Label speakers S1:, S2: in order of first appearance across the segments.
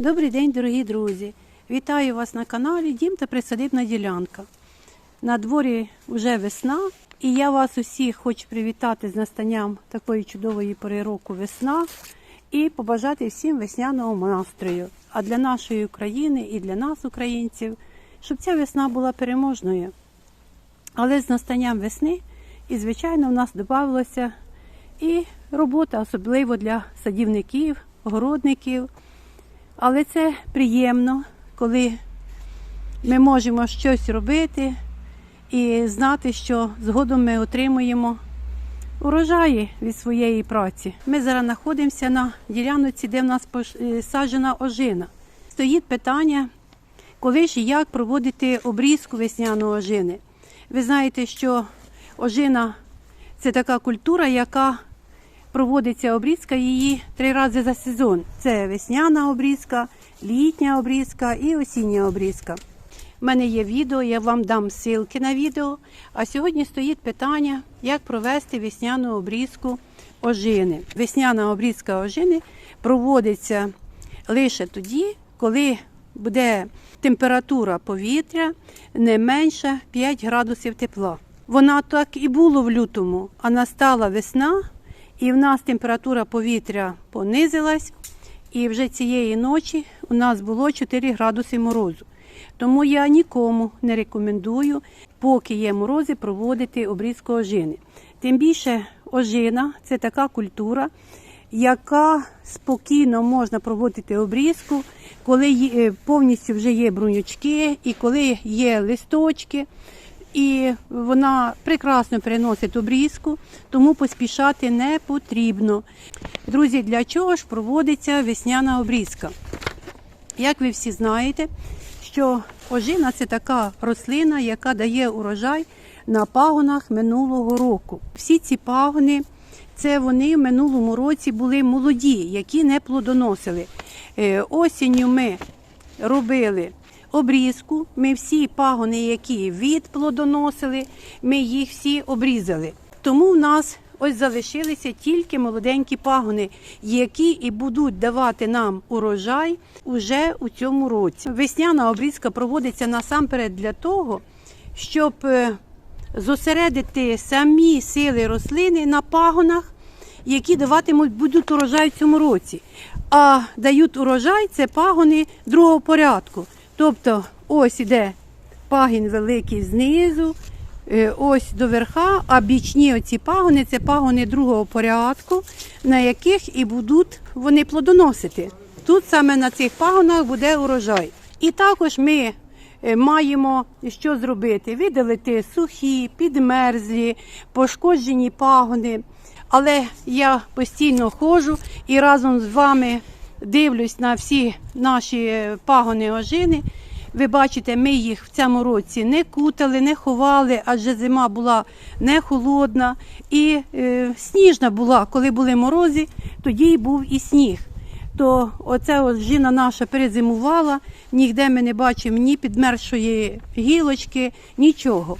S1: Добрий день, дорогі друзі! Вітаю вас на каналі Дім та Присадибна ділянка. На дворі вже весна, і я вас усіх хочу привітати з настанням такої чудової пори року весна і побажати всім весняного настрою. А для нашої України і для нас, українців, щоб ця весна була переможною. Але з настанням весни, і, звичайно, в нас додавалося і робота, особливо для садівників, городників. Але це приємно, коли ми можемо щось робити і знати, що згодом ми отримуємо урожаї від своєї праці. Ми зараз знаходимося на ділянці, де в нас посаджена ожина. Стоїть питання, коли ж і як проводити обрізку весняної ожини. Ви знаєте, що ожина це така культура, яка проводиться обрізка її три рази за сезон. Це весняна обрізка, літня обрізка і осіння обрізка. У мене є відео, я вам дам ссылки на відео. А сьогодні стоїть питання, як провести весняну обрізку ожини. Весняна обрізка ожини проводиться лише тоді, коли буде температура повітря не менше 5 градусів тепла. Вона так і було в лютому, а настала весна, і в нас температура повітря понизилась, і вже цієї ночі у нас було 4 градуси морозу. Тому я нікому не рекомендую, поки є морози, проводити обрізку ожини. Тим більше ожина це така культура, яка спокійно можна проводити обрізку, коли повністю вже є брунючки і коли є листочки. І вона прекрасно переносить обрізку, тому поспішати не потрібно. Друзі, для чого ж проводиться весняна обрізка? Як ви всі знаєте, що ожина це така рослина, яка дає урожай на пагонах минулого року. Всі ці пагони, це вони в минулому році були молоді, які не плодоносили. Е, Осінню ми робили обрізку. Ми всі пагони, які відплодоносили, ми їх всі обрізали. Тому в нас ось залишилися тільки молоденькі пагони, які і будуть давати нам урожай уже у цьому році. Весняна обрізка проводиться насамперед для того, щоб е, зосередити самі сили рослини на пагонах, які даватимуть будуть урожай в цьому році. А дають урожай це пагони другого порядку. Тобто ось іде пагін великий знизу, е, ось до верха, а бічні оці пагони це пагони другого порядку, на яких і будуть вони плодоносити. Тут саме на цих пагонах буде урожай. І також ми е, маємо що зробити: видалити сухі, підмерзлі, пошкоджені пагони. Але я постійно ходжу і разом з вами дивлюсь на всі наші пагони ожини. Ви бачите, ми їх в цьому році не кутали, не ховали, адже зима була не холодна і е, сніжна була. Коли були морози, тоді й був і сніг. То оця ожина наша перезимувала, ніде ми не бачимо ні підмерзшої гілочки, нічого.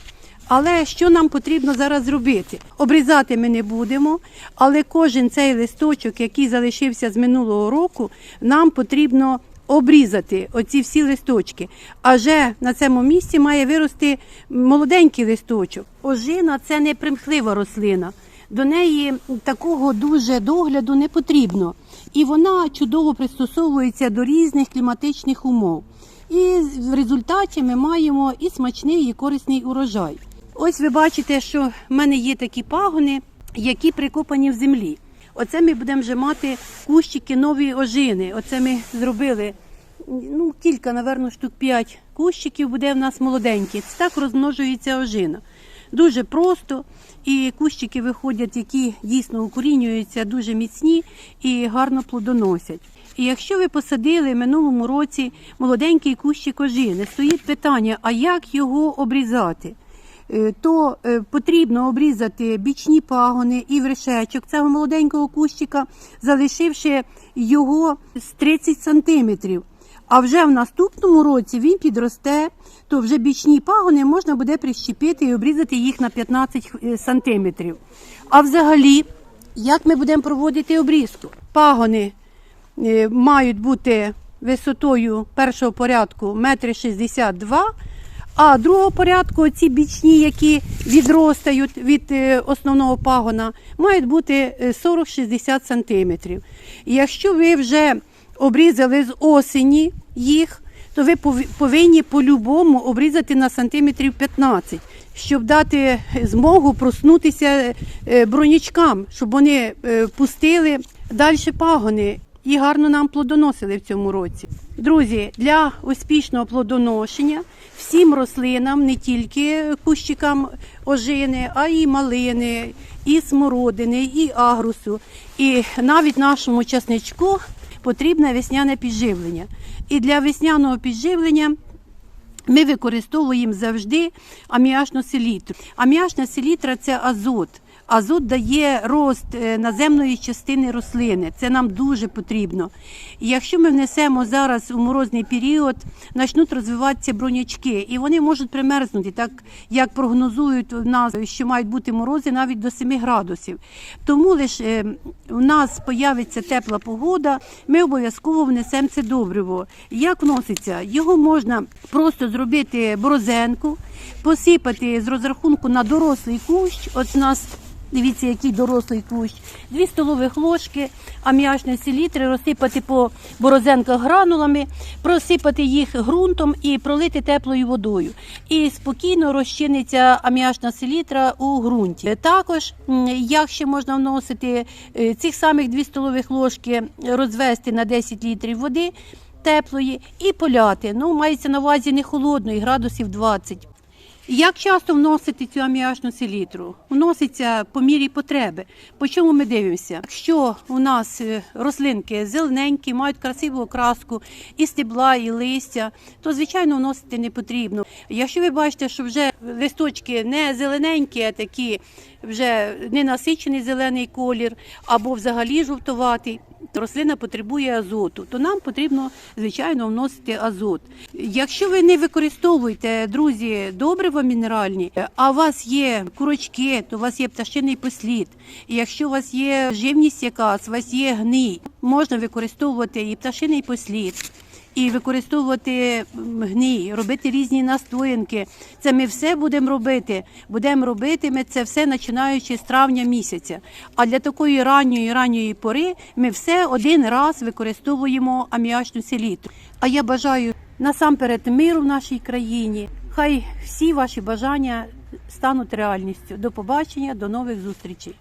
S1: Але що нам потрібно зараз зробити? Обрізати ми не будемо, але кожен цей листочок, який залишився з минулого року, нам потрібно обрізати оці всі листочки. Аже на цьому місці має вирости молоденький листочок. Ожина це не примхлива рослина. До неї такого дуже догляду не потрібно. І вона чудово пристосовується до різних кліматичних умов. І в результаті ми маємо і смачний, і корисний урожай. Ось ви бачите, що в мене є такі пагони, які прикопані в землі. Оце ми будемо вже мати кущики нові ожини. Оце ми зробили ну, кілька, напевно, штук 5 кущиків буде в нас молоденькі. Це так розмножується ожина. Дуже просто, і кущики виходять, які дійсно укорінюються дуже міцні і гарно плодоносять. І якщо ви посадили минулому році молоденький кущик ожини, стоїть питання, а як його обрізати? Е, то е, потрібно обрізати бічні пагони і вершечок цього молоденького кущика, залишивши його з 30 сантиметрів. А вже в наступному році він підросте, то вже бічні пагони можна буде прищепити і обрізати їх на 15 сантиметрів. А взагалі, як ми будемо проводити обрізку? Пагони е, мають бути висотою першого порядку 1,62 м, а другого порядку ці бічні, які відростають від е, основного пагона, мають бути е, 40-60 см. Якщо ви вже обрізали з осені їх, то ви повинні по-любому обрізати на сантиметрів 15, щоб дати змогу проснутися е, бронячкам, щоб вони е, пустили далі пагони і гарно нам плодоносили в цьому році. Друзі, для успішного плодоношення всім рослинам, не тільки кущикам ожини, а й малини, і смородини, і агрусу, і навіть нашому часничку потрібне весняне підживлення. І для весняного підживлення ми використовуємо завжди аміачну селітру. Аміачна селітра це азот. Азот дає рост е, наземної частини рослини. Це нам дуже потрібно. І якщо ми внесемо зараз у морозний період, почнуть розвиватися бронячки, і вони можуть примерзнути, так як прогнозують в нас, що мають бути морози навіть до 7 градусів. Тому лише у нас появиться тепла погода, ми обов'язково внесемо це добриво. Як вноситься? Його можна просто зробити борозенку, посипати з розрахунку на дорослий кущ. От у нас Дивіться, який дорослий кущ. Дві столових ложки аміачної селітри розсипати по борозенках гранулами, просипати їх ґрунтом і пролити теплою водою. І спокійно розчиниться аміачна селітра у ґрунті. Також, як ще можна вносити е, цих самих дві столових ложки, розвести на 10 літрів води теплої і поляти. Ну, мається на увазі не холодної, градусів 20. Як часто вносити цю аміачну селітру? Вноситься по мірі потреби. По чому ми дивимося? Якщо у нас е, рослинки зелененькі, мають красиву окраску і стебла, і листя, то звичайно вносити не потрібно. Якщо ви бачите, що вже листочки не зелененькі, а такі вже ненасичений зелений колір або взагалі жовтуватий. Рослина потребує азоту, то нам потрібно звичайно вносити азот. Якщо ви не використовуєте, друзі, добрива мінеральні, а у вас є курочки, то у вас є пташиний послід. Якщо у вас є живність якась, у вас є гній, можна використовувати і пташиний послід. І використовувати гній, робити різні настоянки. Це ми все будемо робити. Будемо робити ми це все починаючи з травня місяця. А для такої ранньої ранньої пори ми все один раз використовуємо аміачну селітру. А я бажаю насамперед миру в нашій країні. Хай всі ваші бажання стануть реальністю. До побачення, до нових зустрічей.